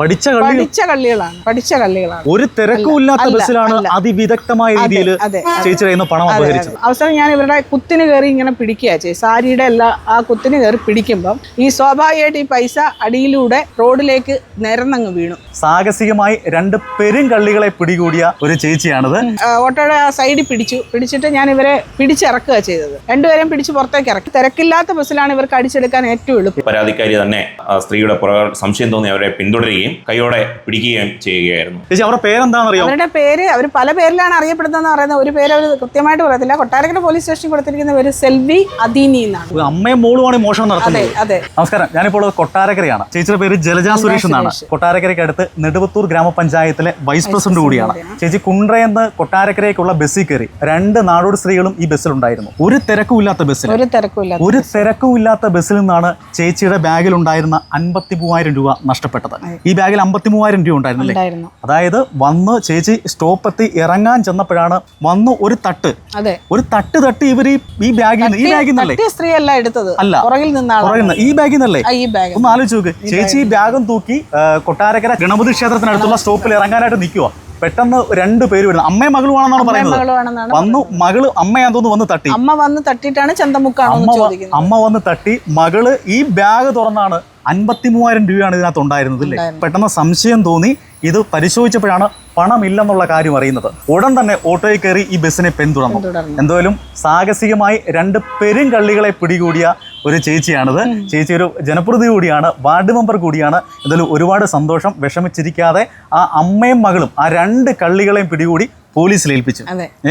പഠിച്ച പഠിച്ച കള്ളികളാണ് പഠിച്ച കള്ളികളാണ്. ഒരു തിരക്കും ഇല്ലാത്ത ബസ്സിലാണ്. അതിവിദഗ്ധമായ രീതിയിൽ ചേച്ചി കയ്യിൽ പണം അപഹരിച്ചത്. അവസാനം ഞാൻ ഇവരുടെ കുത്തിന് കയറി ഇങ്ങനെ പിടിക്കുക ചേച്ചി സാരിയുടെ എല്ലാ ആ കുത്തിന് കയറി പിടിക്കുമ്പം ഈ സ്വാഭാവികമായിട്ട് ഈ പൈസ അടിയിലൂടെ റോഡിലേക്ക് നിരന്നങ്ങ് വീണു. സാഹസികമായി രണ്ട് പെരും കള്ളികളെ പിടികൂടിയ ഒരു ചേച്ചിയാണത്. ഓട്ടോയുടെ ആ സൈഡിൽ പിടിച്ചു. പിടിച്ചിട്ട് ഞാൻ ഇവരെ പിടിച്ചിറക്കുക ചെയ്തത്. രണ്ടുപേരെയും പിടിച്ച് പുറത്തേക്ക് ഇറക്കി. തിരക്കില്ലാത്ത ബസ്സിലാണ് ഇവർക്ക് അടിച്ചെടുക്കാൻ ഏറ്റവും എളുപ്പം. പരാതിക്കാരി തന്നെ ആ സ്ത്രീയുടെ സംശയം തോന്നി അവരെ പിന്തുടരുകയും കൈയോടെ പിടിക്കുകയും ചെയ്യുകയായിരുന്നു. ചേച്ചി അവരുടെ പേരെന്താണെന്നറിയോ? അവരുടെ പേര് അവർ പല പേരിലാണ് അറിയപ്പെടുന്നതെന്ന് പറയുന്നത്. ഒരു പേര് അവർ കൃത്യമായിട്ട് പറയത്തില്ല. കൊട്ടാരക്കര പോലീസ് സ്റ്റേഷൻ കൊടുത്തിരിക്കുന്ന പേര് സെൽവി അദീനി എന്നാണ്. ഒരു അമ്മയും മോളുമാണ് ഈ മോഷണം അതെ നടത്തുന്നത്. അതെ നമസ്കാരം. ഞാനിപ്പോൾ കൊട്ടാരക്കരയാണ്. ചേച്ചിയുടെ പേര് ജലജ സുരേഷ് എന്നാണ്. കൊട്ടാരക്കരയ്ക്ക് അടുത്ത് നെടുവത്തൂർ ഗ്രാമപഞ്ചായത്തിലെ വൈസ് പ്രസിഡന്റ് കൂടിയാണ്. ചേച്ചി കുണ്ട്രയെന്ന് കൊട്ടാരക്കരയ്ക്കുള്ള ബസ്സിൽ കയറി രണ്ട് നാടോടി സ്ത്രീകളും ഈ ബസ്സിലുണ്ടായിരുന്നു ഒരു തിരക്കും ഇല്ലാത്ത ബസ്സിൽ. ഒരു തിരക്കുമില്ല ഒരു തിരക്കും ഇല്ലാത്ത ബസ്സിൽ നിന്നാണ് ചേച്ചിയുടെ ബാഗിൽ ഉണ്ടായിരുന്ന അൻപത്തി മൂവായിരം രൂപ നഷ്ടപ്പെട്ടത്. ഈ ബാഗിൽ അമ്പത്തി മൂവായിരം രൂപ ഉണ്ടായിരുന്നില്ലേ? ഉണ്ടായിരുന്നു. അതായത് വന്ന് ചേച്ചി സ്റ്റോപ്പ് എത്തി ഇറങ്ങാൻ ചെന്നപ്പോഴാണ് വന്ന് ഒരു തട്ട്. ഒരു തട്ട് തട്ട് ഇവർ ഈ ബാഗിൽ നിന്ന് ഈ ബാഗിൽ നിന്നല്ലേ? സ്ത്രീയല്ല സ്ത്രീ അല്ല. എടുത്തത് അല്ല. പുറകിൽ നിന്നാണ് ഈ ബാഗിൽ നിന്നല്ലേ? ഒന്ന് ആലോചിച്ച് നോക്ക്. ചേച്ചി ഈ ബാഗും തൂക്കി കൊട്ടാരക്കര ഗണപതി ക്ഷേത്രത്തിനടുത്തുള്ള സ്റ്റോപ്പിൽ ഇറങ്ങാനായിട്ട് നിൽക്കുക പെട്ടെന്ന് രണ്ട് പേര് വരുന്നത് അമ്മയും മകളുമാണെന്നാണ് പറയുന്നത്. വന്ന് മകൾ അമ്മയാന്ന് തോന്നുന്നു വന്ന് തട്ടി. അമ്മ വന്ന് തട്ടിയിട്ടാണ് ചന്തമുക്കാണ് അമ്മ വന്ന് തട്ടി. മകൾ ഈ ബാഗ് തുറന്നാണ് അൻപത്തി മൂവായിരം രൂപയാണ് ഇതിനകത്ത് ഉണ്ടായിരുന്നത് അല്ലേ? പെട്ടെന്ന് സംശയം തോന്നി. ഇത് പരിശോധിച്ചപ്പോഴാണ് പണമില്ലെന്നുള്ള കാര്യം അറിയുന്നത്. ഉടൻ തന്നെ ഓട്ടോയിൽ കയറി ഈ ബസ്സിനെ പിന്തുടർന്നു. തുടർന്നു എന്തായാലും സാഹസികമായി രണ്ട് പെരും കള്ളികളെ പിടികൂടിയ ഒരു ചേച്ചിയാണിത്. ചേച്ചി ഒരു ജനപ്രതി കൂടിയാണ് വാർഡ് മെമ്പർ കൂടിയാണ്. എന്തായാലും ഒരുപാട് സന്തോഷം. വിഷമിച്ചിരിക്കാതെ ആ അമ്മയും മകളും ആ രണ്ട് കള്ളികളെയും പിടികൂടി പോലീസിൽ ഏൽപ്പിച്ചു.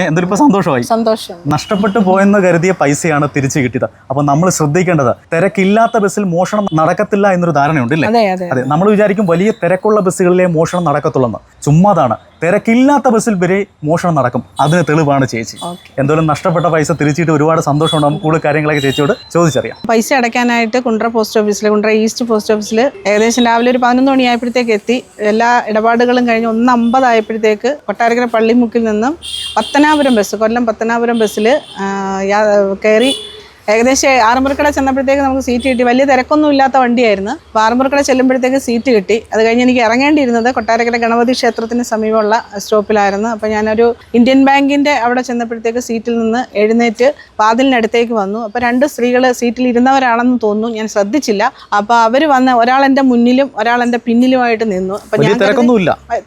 എന്തൊരു സന്തോഷമായി. സന്തോഷം. നഷ്ടപ്പെട്ടു പോയെന്ന് കരുതിയ പൈസയാണ് തിരിച്ചു കിട്ടിയത്. അപ്പൊ നമ്മൾ ശ്രദ്ധിക്കേണ്ടത് തിരക്കില്ലാത്ത ബസ്സിൽ മോഷണം നടക്കത്തില്ല എന്നൊരു ധാരണയുണ്ട് അല്ലേ അതെ നമ്മൾ വിചാരിക്കും വലിയ തിരക്കുള്ള ബസ്സുകളിലെ മോഷണം നടക്കത്തുള്ളെന്ന്. ചുമ്മാതാണ്. തിരക്കില്ലാത്ത ബസ്സിൽ വരെ മോഷണം നടക്കും. അതിന് തെളിവാണ് ചേച്ചി. എന്തോലും നഷ്ടപ്പെട്ട പൈസ തിരിച്ചിട്ട് ഒരുപാട് സന്തോഷമുണ്ട്. നമുക്ക് കൂടുതൽ കാര്യങ്ങളൊക്കെ ചേച്ചിയോട് ചോദിച്ചറിയാം. പൈസ അടയ്ക്കാനായിട്ട് കുണ്ട്ര പോസ്റ്റ് ഓഫീസിൽ കുണ്ട്ര ഈസ്റ്റ് പോസ്റ്റ് ഓഫീസിൽ ഏകദേശം രാവിലെ ഒരു പതിനൊന്ന് മണിയായപ്പോഴത്തേക്ക് എത്തി. എല്ലാ ഇടപാടുകളും കഴിഞ്ഞ് ഒന്ന് അമ്പതായപ്പോഴത്തേക്ക് കൊട്ടാരക്കര പള്ളിമുക്കിൽ നിന്നും പത്തനാപുരം ബസ് കൊല്ലം പത്തനാപുരം ബസ്സിൽ കയറി ഏകദേശം ആറുമുറക്കട ചെന്നപ്പോഴത്തേക്ക് നമുക്ക് സീറ്റ് കിട്ടി. വലിയ തിരക്കൊന്നും ഇല്ലാത്ത വണ്ടിയായിരുന്നു. അപ്പോൾ ആറുമുറക്കട ചെല്ലുമ്പോഴത്തേക്ക് സീറ്റ് കിട്ടി. അത് കഴിഞ്ഞ് എനിക്ക് ഇറങ്ങേണ്ടിയിരുന്നത് കൊട്ടാരക്കര ഗണപതി ക്ഷേത്രത്തിന് സമീപമുള്ള സ്റ്റോപ്പിലായിരുന്നു. അപ്പോൾ ഞാനൊരു ഇന്ത്യൻ ബാങ്കിന്റെ അവിടെ ചെന്നപ്പോഴത്തേക്ക് സീറ്റിൽ നിന്ന് എഴുന്നേറ്റ് വാതിലിനടുത്തേക്ക് വന്നു. അപ്പോൾ രണ്ട് സ്ത്രീകൾ സീറ്റിൽ ഇരുന്നവരാണെന്ന് തോന്നുന്നു. ഞാൻ ശ്രദ്ധിച്ചില്ല. അപ്പോൾ അവർ വന്ന് ഒരാൾ എന്റെ മുന്നിലും ഒരാൾ എന്റെ പിന്നിലുമായിട്ട് നിന്നു. അപ്പോൾ ഞാൻ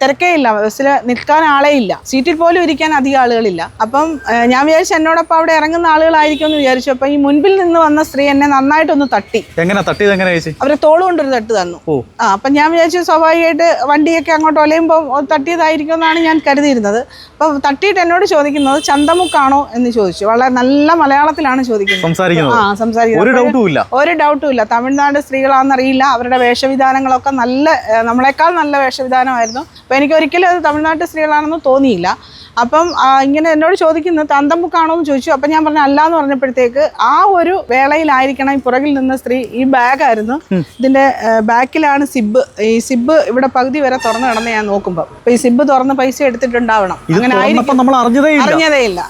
തിരക്കേ ഇല്ല. ബസ്സിൽ നിൽക്കാൻ ആളേ ഇല്ല. സീറ്റിൽ പോലും ഇരിക്കാൻ അധികം ആളുകളില്ല. അപ്പം ഞാൻ വിചാരിച്ചു എന്നോടൊപ്പം അവിടെ ഇറങ്ങുന്ന ആളുകളായിരിക്കും എന്ന് വിചാരിച്ചു. അപ്പം ഈ മുൻപിൽ നിന്ന് വന്ന സ്ത്രീ എന്നെ നന്നായിട്ടൊന്ന് തട്ടി. എങ്ങനെ തട്ടിയത് എങ്ങനെ ചേച്ചി? അവരെ തോൾ കൊണ്ടൊരു തട്ട് തന്നു. ആ അപ്പം ഞാൻ വിചാരിച്ചു സ്വാഭാവികമായിട്ട് വണ്ടിയൊക്കെ അങ്ങോട്ട് ഒലയുമ്പോൾ തട്ടിയതായിരിക്കും എന്നാണ് ഞാൻ കരുതിയിരുന്നത്. അപ്പം തട്ടിയിട്ട് എന്നോട് ചോദിക്കുന്നത് ചന്തമുക്കാണോ? എന്ന് ചോദിച്ചു. വളരെ നല്ല മലയാളത്തിലാണ് ചോദിക്കുന്നത്. സംസാരിക്കുന്നത്? ആ സംസാരിക്കുന്നത്. ഒരു ഡൗട്ടും ഇല്ല. ഒരു ഡൗട്ടും ഇല്ല. തമിഴ്നാട് സ്ത്രീകളാണെന്നറിയില്ല അവരുടെ വേഷവിധാനങ്ങളൊക്കെ നല്ല നമ്മളെക്കാൾ നല്ല വേഷവിധാനമായിരുന്നു. അപ്പം എനിക്ക് ഒരിക്കലും അത് തമിഴ്നാട്ടിൽ സ്ത്രീകളാണെന്ന് തോന്നിയില്ല. അപ്പം ഇങ്ങനെ എന്നോട് ചോദിക്കുന്നത് തന്തമ്പുക്കാണോ എന്ന് ചോദിച്ചു. അപ്പം ഞാൻ പറഞ്ഞു അല്ല എന്ന് പറഞ്ഞപ്പോഴത്തേക്ക് ആ ഒരു വേളയിലായിരിക്കണം ഈ പുറകിൽ നിന്ന സ്ത്രീ ഈ ബാഗായിരുന്നു. ഇതിന്റെ ബാക്കിലാണ് സിബ് ഈ സിബ് ഇവിടെ പകുതി വരെ തുറന്നു കിടന്ന് ഞാൻ നോക്കുമ്പോൾ അപ്പൊ ഈ സിബ് തുറന്ന് പൈസ എടുത്തിട്ടുണ്ടാവണം. അങ്ങനെ നമ്മൾ അറിഞ്ഞതേ ഇല്ല.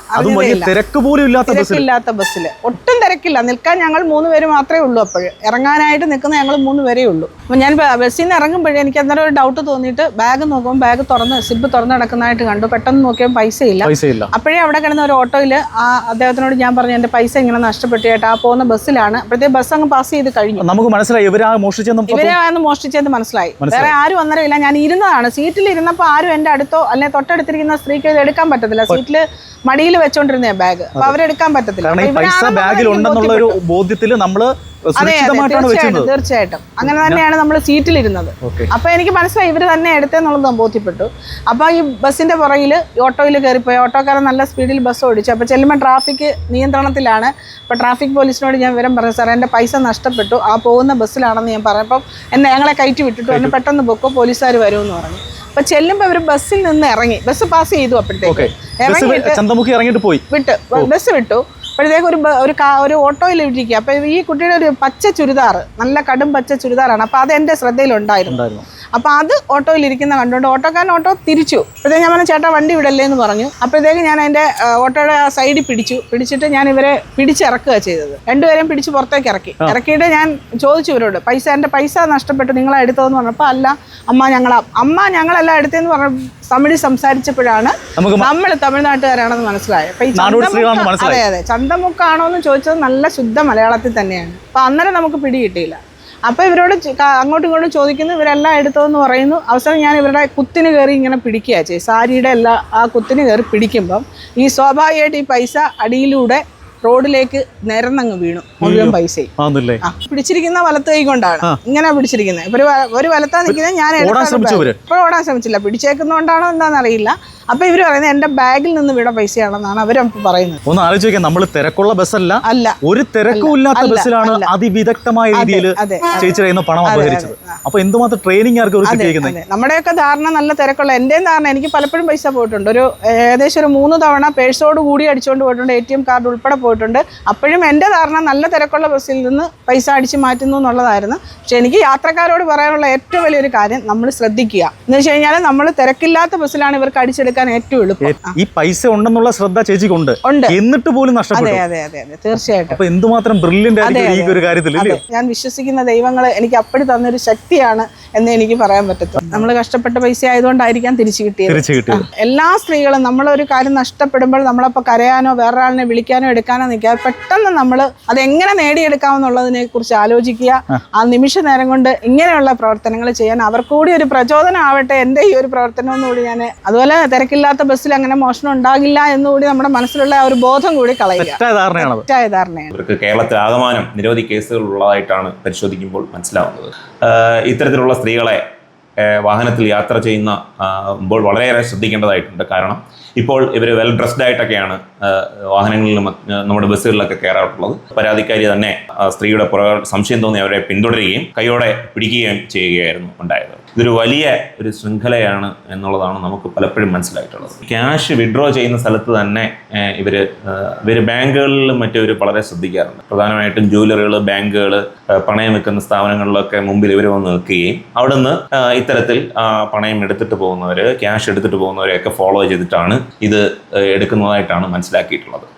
തിരക്കില്ലാത്ത ബസ്സിൽ. ഒട്ടും തിരക്കില്ല. നിൽക്കാൻ ഞങ്ങൾ മൂന്ന് പേര് മാത്രമേ ഉള്ളൂ അപ്പോഴ് ഇറങ്ങാനായിട്ട് നിൽക്കുന്ന ഞങ്ങൾ മൂന്ന് പേരേ ഉള്ളൂ. അപ്പം ഞാൻ ബസ്സിൽ നിന്ന് ഇറങ്ങുമ്പോഴേ എനിക്ക് അന്നേരം ഒരു ഡൗട്ട് തോന്നിയിട്ട് ബാഗ് നോക്കുമ്പോൾ ബാഗ് തുറന്ന് സിബ് തുറന്ന് കിടക്കുന്നതായിട്ട് കണ്ടു. പെട്ടെന്ന് നോക്കിയപ്പോൾ പൈസ ഇല്ല പൈസ ഇല്ല അപ്പോഴേ അവിടെ കിടന്ന ഒരു ഓട്ടോയിൽ ആ അദ്ദേഹത്തിനോട് ഞാൻ പറഞ്ഞു എന്റെ പൈസ ഇങ്ങനെ നഷ്ടപ്പെട്ടു ആ പോകുന്ന ബസ്സിലാണ്. അപ്പോഴത്തെ ബസ് അങ്ങ് പാസ് ചെയ്ത് കഴിഞ്ഞു. നമുക്ക് മനസ്സിലായി ഇവരാ മോഷ്ടിച്ചെന്നും ഇവരെ ആണെന്ന് മോഷ്ടിച്ചത് മനസ്സിലായി. വേറെ ആരും അന്നേരമില്ല ഞാൻ ഇരുന്നതാണ്. സീറ്റിൽ ഇരുന്നപ്പോൾ ആരും എന്റെ അടുത്തോ അല്ലെങ്കിൽ തൊട്ടടുത്തിരിക്കുന്ന സ്ത്രീക്ക് ഇത് എടുക്കാൻ പറ്റത്തില്ല. സീറ്റിൽ മടിയിൽ വെച്ചോണ്ടിരുന്ന ബാഗ്. അപ്പൊ അവരെടുക്കാൻ പറ്റത്തില്ല. ബോധ്യത്തിൽ സുരക്ഷിതമായിട്ടാണ് തീർച്ചയായിട്ടും അങ്ങനെ തന്നെയാണ് നമ്മൾ സീറ്റിലിരുന്നത്. അപ്പൊ എനിക്ക് മനസ്സിലായി ഇവർ തന്നെ എടുത്തെന്നുള്ളത് ബോധ്യപ്പെട്ടു അപ്പൊ ഈ ബസ്സിന്റെ പുറകിൽ ഓട്ടോയിൽ കയറിപ്പോയി. ഓട്ടോക്കാരൻ നല്ല സ്പീഡിൽ ബസ് ഓടിച്ചു. അപ്പൊ ചെല്ലുമ്പോൾ ട്രാഫിക് നിയന്ത്രണത്തിലാണ്. അപ്പൊ ട്രാഫിക് പോലീസിനോട് ഞാൻ വിവരം പറഞ്ഞു. സാർ എന്റെ പൈസ നഷ്ടപ്പെട്ടു. ആ പോകുന്ന ബസ്സിലാണെന്ന് ഞാൻ പറഞ്ഞു. അപ്പം എന്നെ ഞങ്ങളെ കയറ്റി വിട്ടിട്ടു. എന്നെ പെട്ടെന്ന് പൊക്കോ പോലീസുകാർ വരുമെന്ന് പറഞ്ഞു. അപ്പൊ ചെല്ലുമ്പോൾ ഇവർ ബസ്സിൽ നിന്ന് ഇറങ്ങി. ബസ് പാസ് ചെയ്തു അപ്പോഴത്തേക്ക്. ഇറങ്ങിയിട്ട് ചന്തമുഖി ഇറങ്ങിയിട്ട് പോയി. വിട്ട്. ബസ് വിട്ടു. അപ്പോഴത്തേക്ക് ഒരു ഒരു കാ ഒരു ഓട്ടോയിൽ ഇരിക്കുക. അപ്പോൾ ഈ കുട്ടിയുടെ ഒരു പച്ച ചുരിദാർ നല്ല കടും പച്ച ചുരിദാറാണ്. അപ്പോൾ അത് എന്റെ ശ്രദ്ധയിലുണ്ടായിരുന്നു. അപ്പോൾ അത് ഓട്ടോയിൽ ഇരിക്കുന്ന കണ്ടുകൊണ്ട് ഓട്ടോക്കാരൻ ഓട്ടോ തിരിച്ചു. അപ്പോഴത്തേക്ക് ഞാൻ പറഞ്ഞു ചേട്ടാ വണ്ടി വിടല്ലേ? എന്ന് പറഞ്ഞു. അപ്പോഴത്തേക്ക് ഞാൻ അതിന്റെ ഓട്ടോയുടെ ആ സൈഡിൽ പിടിച്ചു. പിടിച്ചിട്ട് ഞാൻ ഇവരെ പിടിച്ചിറക്കുക ചെയ്തത്. രണ്ടുപേരെയും പിടിച്ച് പുറത്തേക്ക് ഇറക്കി. ഇറക്കിയിട്ട് ഞാൻ ചോദിച്ചു ഇവരോട് പൈസ എന്റെ പൈസ നഷ്ടപ്പെട്ടു നിങ്ങളെ എടുത്തതെന്ന് പറഞ്ഞപ്പോൾ അല്ല അമ്മ ഞങ്ങളാ അമ്മ ഞങ്ങളെല്ലാം എടുത്തതെന്ന് പറഞ്ഞ തമിഴ് സംസാരിച്ചപ്പോഴാണ് നമ്മൾ തമിഴ്നാട്ടുകാരാണെന്ന് മനസ്സിലായത്. അപ്പൊ ഈ ചന്തമുക്ക്. അതെ അതെ. ചന്തമുക്കാണോ എന്ന് ചോദിച്ചത് നല്ല ശുദ്ധ മലയാളത്തിൽ തന്നെയാണ്. അപ്പൊ അന്നേരം നമുക്ക് പിടി പിടികിട്ടിയില്ല അപ്പൊ ഇവരോട് അങ്ങോട്ടും ഇങ്ങോട്ടും ചോദിക്കുന്നു ഇവരെല്ലാം എടുത്തതെന്ന് പറയുന്നു. അവസാനം ഞാൻ ഇവരുടെ കുത്തിന് കയറി ഇങ്ങനെ പിടിക്കുക ചെയ്യും സാരിയുടെ എല്ലാം ആ കുത്തിന് കയറി പിടിക്കുമ്പം ഈ സ്വാഭാവികമായിട്ട് ഈ പൈസ അടിയിലൂടെ റോഡിലേക്ക് നിരന്നങ്ങ് വീണു. മുഴുവൻ പൈസയും. പിടിച്ചിരിക്കുന്ന വലത്ത് കൈ കൊണ്ടാണ്. ഇങ്ങനെ പിടിച്ചിരിക്കുന്നത്. ഇപ്പൊ ഒരു വലത്താ നിൽക്കുന്നത് ഞാൻ ഇപ്പൊ ഓടാൻ ശ്രമിച്ചില്ല. പിടിച്ചേക്കുന്നോണ്ടാണോ എന്താണെന്ന് അറിയില്ല അപ്പൊ ഇവർ പറയുന്നത് എന്റെ ബാഗിൽ നിന്ന് വീണ പൈസയാണെന്നാണ് അവർ പറയുന്നത്. ഒന്ന് ആലോചിക്കാം നമ്മൾ തിരക്കുള്ള ബസ്സല്ല. അല്ല. ഒരു തിരക്കും ഇല്ലാത്ത ബസ്സിലാണ്. അതിവിദഗ്ധമായ രീതിയിൽ ചേച്ചിയുടെ പണം അപഹരിച്ചത്. അപ്പൊ എന്തുമാത്രം ട്രെയിനിങ് നമ്മുടെയൊക്കെ ധാരണ നല്ല തിരക്കുള്ള എന്റെയും ധാരണ എനിക്ക് പലപ്പോഴും പൈസ പോയിട്ടുണ്ട്. ഒരു ഏകദേശം ഒരു മൂന്ന് തവണ പേഴ്സോട് കൂടി അടിച്ചുകൊണ്ട് പോയിട്ടുണ്ട്. എ ടി എം കാർഡ് ഉൾപ്പെടെ പോയിട്ടുണ്ട്. അപ്പോഴും എന്റെ ധാരണ നല്ല തിരക്കുള്ള ബസ്സിൽ നിന്ന് പൈസ അടിച്ച് മാറ്റുന്നു എന്നുള്ളതായിരുന്നു. പക്ഷെ എനിക്ക് യാത്രക്കാരോട് പറയാനുള്ള ഏറ്റവും വലിയൊരു കാര്യം നമ്മൾ ശ്രദ്ധിക്കുക. എന്ന് വെച്ച് കഴിഞ്ഞാൽ നമ്മൾ തിരക്കില്ലാത്ത ബസ്സിലാണ് ഇവർക്ക് അടിച്ചെടുക്കാൻ ഏറ്റവും എളുപ്പം. ഈ പൈസ ഉണ്ടെന്നുള്ള ശ്രദ്ധ ചേച്ചിക്കുണ്ട് ഉണ്ട്. എന്നിട്ട് പോലും നഷ്ടപ്പെട്ടു. അതെ അതെ അതെ തീർച്ചയായിട്ടും. അപ്പൊ എന്തുമാത്രം ബ്രില്യന്റ് ആയിരിക്കും ഈ ഒരു കാര്യത്തിൽ ഞാൻ വിശ്വസിക്കുന്ന ദൈവങ്ങൾ എനിക്ക് അപ്പടി തന്നൊരു ശക്തിയാണ് എന്ന് എനിക്ക് പറയാൻ പറ്റത്തുള്ളൂ. നമ്മൾ കഷ്ടപ്പെട്ട പൈസ ആയതുകൊണ്ടായിരിക്കാം തിരിച്ചു കിട്ടിയത്. തിരിച്ചു കിട്ടിയത്. എല്ലാ സ്ത്രീകളും നമ്മളൊരു കാര്യം നഷ്ടപ്പെടുമ്പോൾ നമ്മളപ്പോൾ കരയാനോ വേറൊരാളിനെ വിളിക്കാനോ എടുക്കാനോ നിൽക്കാതെ പെട്ടെന്ന് നമ്മൾ അതെങ്ങനെ നേടിയെടുക്കാമെന്നുള്ളതിനെ കുറിച്ച് ആലോചിക്കുക. ആ. നിമിഷ നേരം കൊണ്ട് ഇങ്ങനെയുള്ള പ്രവർത്തനങ്ങൾ ചെയ്യാൻ അവർക്ക് കൂടി ഒരു പ്രചോദനം ആവട്ടെ എന്റെ ഈ ഒരു പ്രവർത്തനം എന്നുകൂടി ഞാൻ അതുപോലെ തിരക്കില്ലാത്ത ബസ്സിൽ അങ്ങനെ മോഷണം ഉണ്ടാകില്ല എന്നുകൂടി നമ്മുടെ മനസ്സിലുള്ള ആ ഒരു ബോധം കൂടി കളയുക. തെറ്റായ ധാരണയാണ് ഇവർക്ക് കേരളത്തിൽ ആകമാനം നിരവധി കേസുകൾ ഉള്ളതായിട്ടാണ് പരിശോധിക്കുമ്പോൾ മനസ്സിലാവുന്നത്. ഇത്തരത്തിലുള്ള സ്ത്രീകളെ വാഹനത്തിൽ യാത്ര ചെയ്യുന്ന ആകുമ്പോൾ വളരെയേറെ ശ്രദ്ധിക്കേണ്ടതായിട്ടുണ്ട്. കാരണം ഇപ്പോൾ ഇവർ വെൽ ഡ്രസ്ഡ് ആയിട്ടൊക്കെയാണ് വാഹനങ്ങളിലും നമ്മുടെ ബസ്സുകളിലൊക്കെ കയറാറുള്ളത്. പരാതിക്കാരി തന്നെ സ്ത്രീയുടെ പുറകെ സംശയം തോന്നി അവരെ പിന്തുടരുകയും കൈയോടെ പിടിക്കുകയും ചെയ്യുകയായിരുന്നു ഉണ്ടായത്. ഇതൊരു വലിയ ഒരു ശൃംഖലയാണ് എന്നുള്ളതാണ് നമുക്ക് പലപ്പോഴും മനസ്സിലായിട്ടുള്ളത്. ക്യാഷ് വിഡ്രോ ചെയ്യുന്ന സ്ഥലത്ത് തന്നെ ഇവർ ഇവർ ബാങ്കുകളിലും മറ്റും ഇവർ വളരെ ശ്രദ്ധിക്കാറുണ്ട്. പ്രധാനമായിട്ടും ജ്വല്ലറികൾ ബാങ്കുകൾ പണയം വെക്കുന്ന സ്ഥാപനങ്ങളിലൊക്കെ മുമ്പിൽ ഇവർ വന്ന് നിൽക്കുകയും അവിടുന്ന് ഇത്തരത്തിൽ പണയം എടുത്തിട്ട് പോകുന്നവർ ക്യാഷ് എടുത്തിട്ട് പോകുന്നവരെയൊക്കെ ഫോളോ ചെയ്തിട്ടാണ് ഇത് എടുക്കുന്നതായിട്ടാണ് മനസ്സിലാക്കിയിട്ടുള്ളത്.